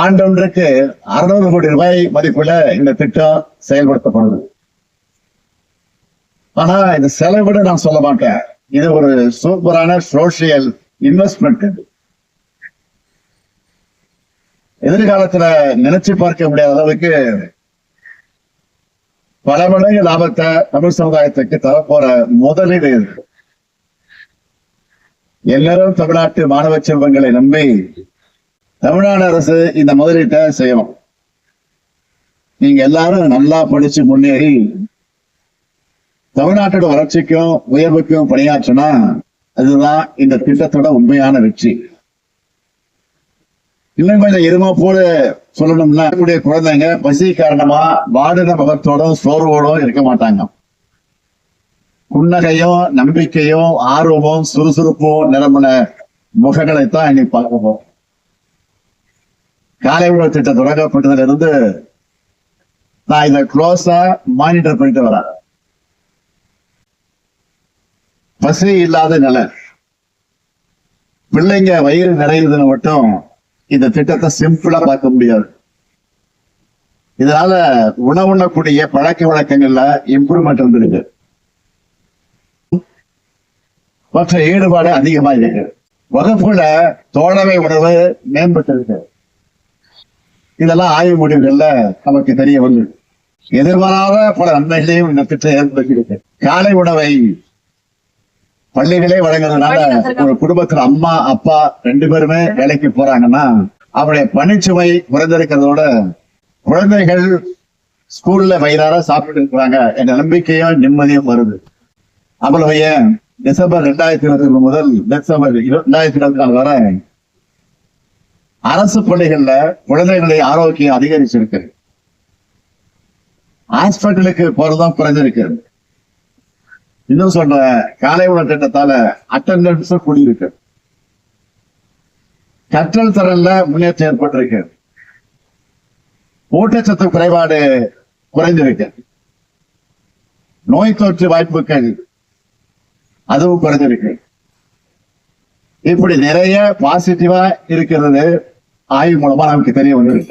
ஆண்டொன்றுக்கு அறுநூறு கோடி ரூபாய் மதிப்புள்ள இந்த திட்டம் செயல்படுத்தப்படுது. ஆனா இந்த செலவிட நான் சொல்ல மாட்டேன். இது ஒரு சூப்பரான சோசியல் இன்வெஸ்ட்மெண்ட் எதிர்காலத்துல நினைச்சு பார்க்க முடியாத அளவுக்கு பல மடங்கு லாபத்தை தமிழ் சமுதாயத்துக்கு தரப்போற முதலீடு இது. எல்லாரும் தமிழ்நாட்டு மாணவ செல்வங்களை நம்பி தமிழ்நாடு அரசு இந்த முதலீட்டை செய்யணும். நீங்க எல்லாரும் நல்லா படிச்சு முன்னேறி தமிழ்நாட்டோட வளர்ச்சிக்கும் உயர்வுக்கும் பணியாற்றினா அதுதான் இந்த திட்டத்தோட உண்மையான வெற்றி. இன்னும் கொஞ்சம் எருமா போல சொல்லணும்னா கூடிய குழந்தைங்க பசி காரணமா வாடின முகத்தோடும் சோர்வோடும் இருக்க மாட்டாங்க. புன்னகையும் நம்பிக்கையும் ஆர்வமும் சுறுசுறுப்பும் நிரம்பின முகங்களை தான் இன்னைக்கு பார்க்க போறோம். காலை உணவு திட்டம் தொடங்கப்பட்டதுல இருந்து நான் இதை க்ளோஸா மானிட்டர் பண்ணிட்டு வரேன். பசி இல்லாத நிலை. பிள்ளைங்க வயிறு நிறையுதுன்னு மட்டும் இந்த திட்டத்தை சிம்பிளா பார்க்க முடியாது. இதனால உணவுண்ணக்கூடிய பழக்க வழக்கங்கள்ல இம்ப்ரூவ்மெண்ட் வந்துருக்கு. மற்ற ஈடுபாடு அதிகமா இருக்கு. வகுப்புல தோழமை உணவு மேம்பட்டு இருக்கு இதெல்லாம் ஆய்வு முடிவுகள்ல நமக்கு தெரிய வந்து. எதிர்பாராத பல நன்மைகளையும் இந்த திட்டம் ஏற்படுத்தியிருக்கு. காலை உணவை பள்ளிகளே வழங்குறதுனால ஒரு குடும்பத்துல அம்மா அப்பா ரெண்டு பேருமே வேலைக்கு போறாங்கன்னா அவருடைய பணிச்சுமை குறைந்திருக்கிறதோட குழந்தைகள் ஸ்கூல்ல வயிறார சாப்பிட்டு இருக்கிறாங்க என்ற நம்பிக்கையும் நிம்மதியும் வருது. அவ்வளவு டிசம்பர் ரெண்டாயிரத்தி இருபத்தி முதல் டிசம்பர் இரு- ரெண்டாயிரத்தி இருபத்தி நாலு வரை அரசு பள்ளிகள்ல குழந்தைகளுடைய ஆரோக்கியம் அதிகரிச்சிருக்கு ஹாஸ்பிட்டலுக்கு போறதும் குறைஞ்சிருக்கிறது இன்னும் சொல்ற காலை உணவு திட்டத்தால அட்டண்டன்ஸ் கூடியிருக்கு. கற்றல் திறன்ல முன்னேற்றம் ஏற்பட்டிருக்கு. ஊட்டச்சத்து குறைபாடு குறைந்திருக்கு நோய் தொற்று வாய்ப்புகள் அதுவும் குறைஞ்சிருக்கு. இப்படி நிறைய பாசிட்டிவா இருக்கிறது ஆய்வு மூலமா நமக்கு தெரிய வந்திருக்கு